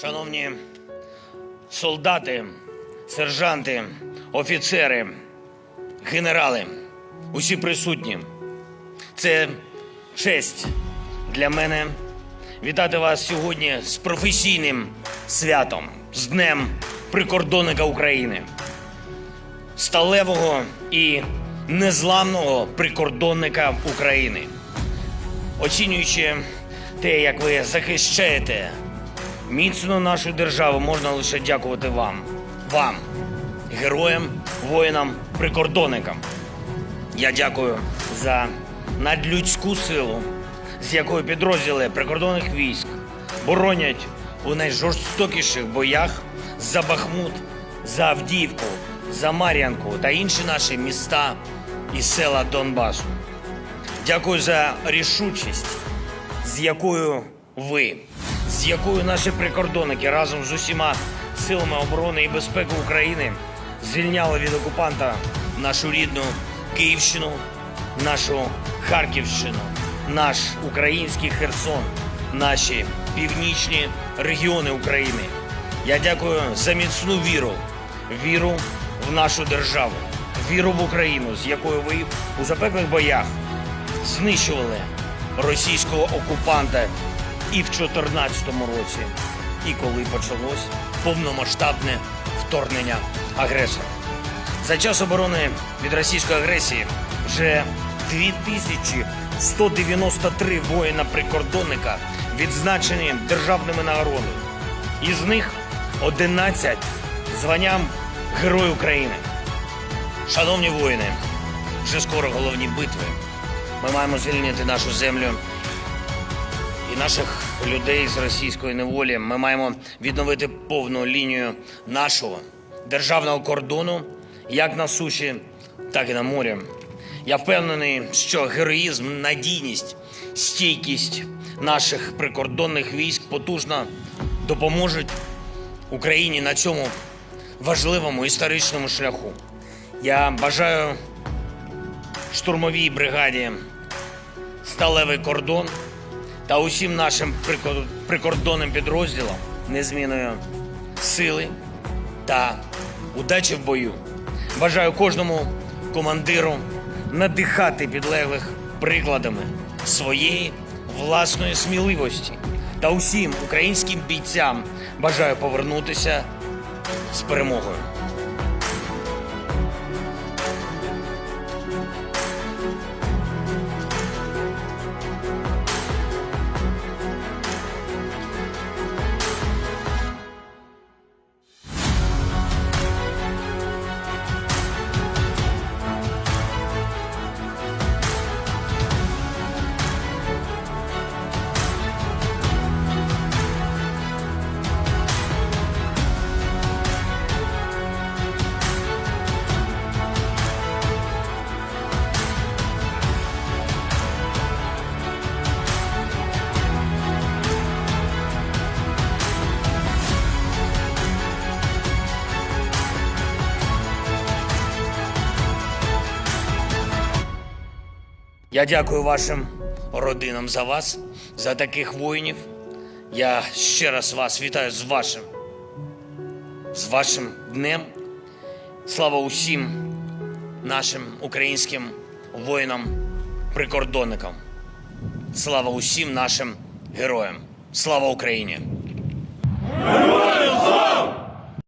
Шановні солдати, сержанти, офіцери, генерали, усі присутні. Це честь для мене вітати вас сьогодні з професійним святом, з Днем прикордонника України, сталевого і незламного прикордонника України. Оцінюючи те, як ви захищаєте міцно нашу державу, можна лише дякувати вам, вам, героям, воїнам, прикордонникам. Я дякую за надлюдську силу, з якою підрозділи прикордонних військ боронять у найжорстокіших боях за Бахмут, за Авдіївку, за Мар'янку та інші наші міста і села Донбасу. Дякую за рішучість, з якою ви, з якою наші прикордонники разом з усіма силами оборони і безпеки України звільняли від окупанта нашу рідну Київщину, нашу Харківщину, наш український Херсон, наші північні регіони України. Я дякую за міцну віру, віру в нашу державу, віру в Україну, з якою ви у запеклих боях знищували російського окупанта і в 2014 році, і коли почалось повномасштабне вторгнення агресора. За час оборони від російської агресії вже 2193 воїна-прикордонника відзначені державними нагородами. Із них 11 званням Герой України. Шановні воїни, вже скоро головні битви. Ми маємо звільнити нашу землю наших людей з російської неволі. Ми маємо відновити повну лінію нашого державного кордону, як на суші, так і на морі. Я впевнений, що героїзм, надійність, стійкість наших прикордонних військ потужно допоможуть Україні на цьому важливому історичному шляху. Я бажаю штурмовій бригаді Сталевий кордон та усім нашим прикор- прикордонним підрозділам незмінної сили та удачі в бою. Бажаю кожному командиру надихати підлеглих прикладами своєї власної сміливості та усім українським бійцям бажаю повернутися з перемогою. Я дякую вашим родинам за вас, за таких воїнів. Я ще раз вас вітаю з вашим, з вашим днем. Слава усім нашим українським воїнам-прикордонникам. Слава усім нашим героям. Слава Україні!